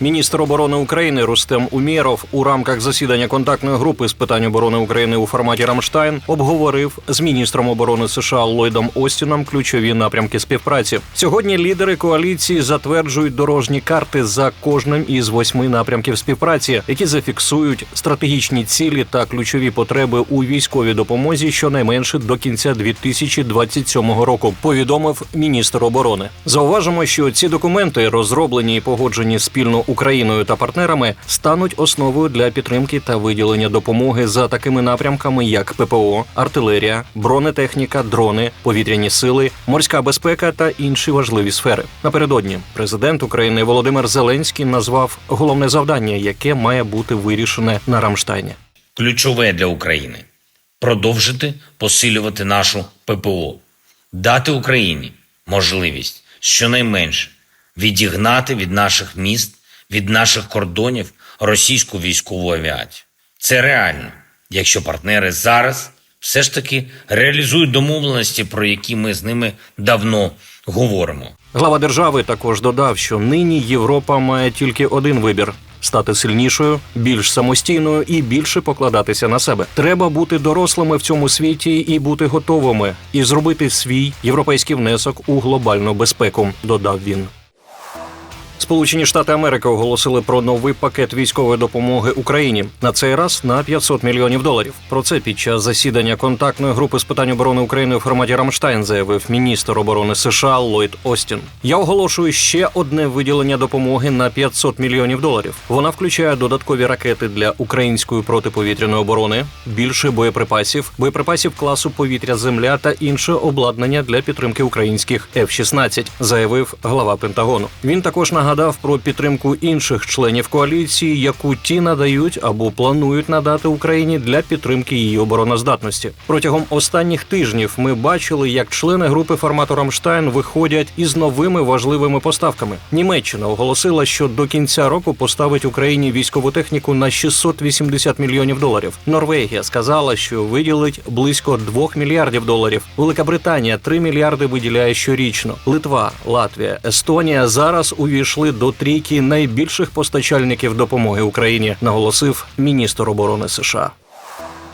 Міністр оборони України Рустем Умєров у рамках засідання контактної групи з питань оборони України у форматі Рамштайн обговорив з міністром оборони США Ллойдом Остіном ключові напрямки співпраці. Сьогодні лідери коаліції затверджують дорожні карти за кожним із восьми напрямків співпраці, які зафіксують стратегічні цілі та ключові потреби у військовій допомозі щонайменше до кінця 2027 року. Повідомив міністр оборони. Зауважимо, що ці документи, розроблені і погоджені спільно Україною та партнерами, стануть основою для підтримки та виділення допомоги за такими напрямками, як ППО, артилерія, бронетехніка, дрони, повітряні сили, морська безпека та інші важливі сфери. Напередодні президент України Володимир Зеленський назвав головне завдання, яке має бути вирішене на Рамштайні. ключове для України продовжити посилювати нашу ППО, дати Україні можливість щонайменше відігнати від наших міст, від наших кордонів російську військову авіацію. Це реально, якщо партнери зараз все ж таки реалізують домовленості, про які ми з ними давно говоримо. Глава держави також додав, що нині Європа має тільки один вибір. Стати сильнішою, більш самостійною і більше покладатися на себе. Треба бути дорослими в цьому світі і бути готовими, і зробити свій європейський внесок у глобальну безпеку. Додав він. Сполучені Штати Америки оголосили про новий пакет військової допомоги Україні на цей раз на 500 мільйонів доларів. Про це під час засідання контактної групи з питань оборони України у форматі Рамштайн заявив міністр оборони США Ллойд Остін. Я оголошую ще одне виділення допомоги на 500 мільйонів доларів. Вона включає додаткові ракети для української протиповітряної оборони, більше боєприпасів, боєприпасів класу повітря Земля та інше обладнання для підтримки українських F-16, заявив глава Пентагону. Він також нагадав про підтримку інших членів коаліції, яку ті надають або планують надати Україні для підтримки її обороноздатності. Протягом останніх тижнів ми бачили, як члени групи формату Рамштайн виходять із новими важливими поставками. Німеччина оголосила, що до кінця року поставить Україні військову техніку на 680 мільйонів доларів. Норвегія сказала, що виділить близько 2 мільярдів доларів. Велика Британія 3 мільярди виділяє щорічно. Литва, Латвія, Естонія зараз увійшли до трійки найбільших постачальників допомоги Україні, наголосив міністр оборони США.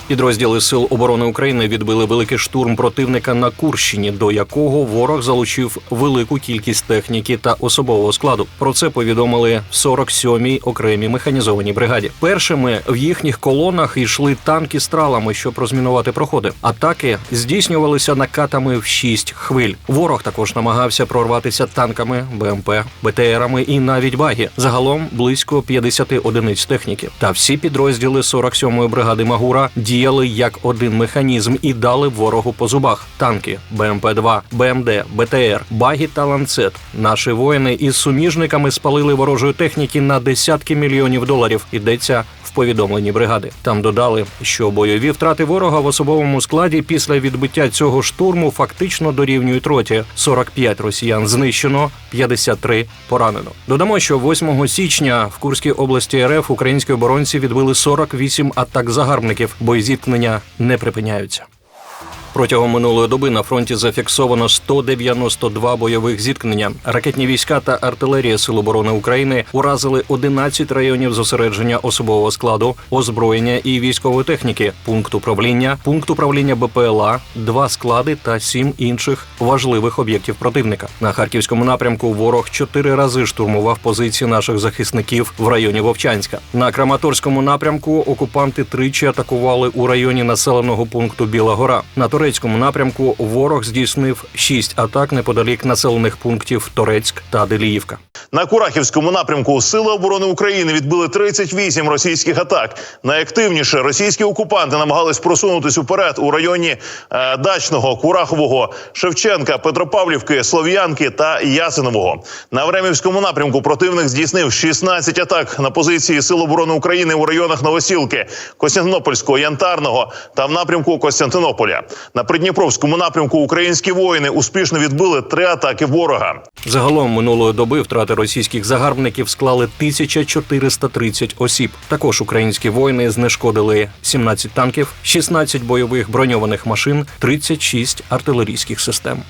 Підрозділи сил оборони України відбили великий штурм противника на Курщині, до якого ворог залучив велику кількість техніки та особового складу. Про це повідомили в 47-й окремій механізованій бригаді. Першими в їхніх колонах йшли танки з тралами, щоб розмінувати проходи. Атаки здійснювалися накатами в шість хвиль. Ворог також намагався прорватися танками, БМП, БТРами і навіть багі. Загалом близько 50 одиниць техніки. Та всі підрозділи 47-ї бригади Магура діяли як один механізм і дали ворогу по зубах: танки, БМП-2, БМД, БТР, багі та ланцет. Наші воїни із суміжниками спалили ворожої техніки на десятки мільйонів доларів. Йдеться повідомленні бригади. Там додали, що бойові втрати ворога в особовому складі після відбиття цього штурму фактично дорівнюють роті. 45 росіян знищено, 53 поранено. Додамо, що 8 січня в Курській області РФ українські оборонці відбили 48 атак загарбників. Боєзіткнення не припиняються. Протягом минулої доби на фронті зафіксовано 192 бойових зіткнення. Ракетні війська та артилерія Сил оборони України уразили 11 районів зосередження особового складу, озброєння і військової техніки, пункт управління, пункт управління БПЛА, два склади та сім інших важливих об'єктів противника. На харківському напрямку ворог чотири рази штурмував позиції наших захисників в районі Вовчанська. На Краматорському напрямку окупанти тричі атакували у районі населеного пункту Біла Гора. На турецькому напрямку ворог здійснив шість атак неподалік населених пунктів Торецьк та Деліївка. На Курахівському напрямку Сили оборони України відбили 38 російських атак. Найактивніше російські окупанти намагались просунутись уперед у районі е, Дачного, Курахового, Шевченка, Петропавлівки, Слов'янки та Ясинового. На Времівському напрямку противник здійснив 16 атак на позиції Сил оборони України у районах Новосілки, Костянтинопольського, Янтарного та в напрямку Костянтинополя. На Придніпровському напрямку українські воїни успішно відбили три атаки ворога. Загалом минулої доби втрати російських загарбників склали 1430 осіб. Також українські воїни знешкодили 17 танків, 16 бойових броньованих машин, 36 артилерійських систем.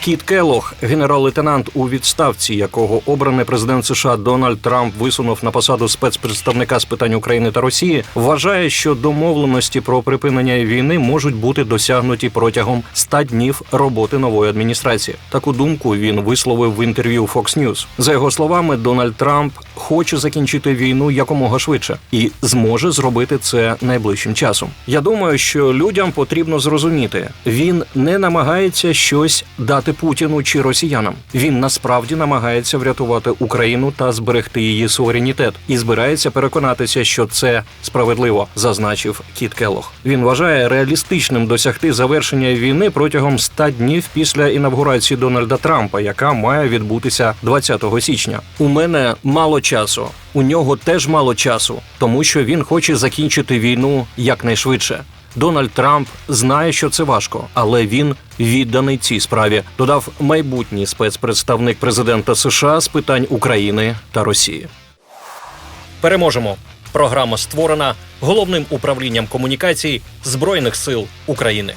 Кіт Келох, генерал-лейтенант у відставці, якого обраний президент США Дональд Трамп висунув на посаду спецпредставника з питань України та Росії, вважає, що домовленості про припинення війни можуть бути досягнуті протягом 100 днів роботи нової адміністрації. Таку думку він висловив в інтерв'ю Fox News. За його словами, Дональд Трамп хоче закінчити війну якомога швидше і зможе зробити це найближчим часом. Я думаю, що людям потрібно зрозуміти, він не намагається щось дати Путіну чи росіянам. Він насправді намагається врятувати Україну та зберегти її суверенітет і збирається переконатися, що це справедливо, зазначив Кіт Келох. Він вважає реалістичним досягти завершення війни протягом 100 днів після інавгурації Дональда Трампа, яка має відбутися 20 січня. У мене мало часу. У нього теж мало часу, тому що він хоче закінчити війну якнайшвидше. Дональд Трамп знає, що це важко, але він відданий цій справі. Додав майбутній спецпредставник президента США з питань України та Росії. Переможемо. Програма створена головним управлінням комунікацій Збройних сил України.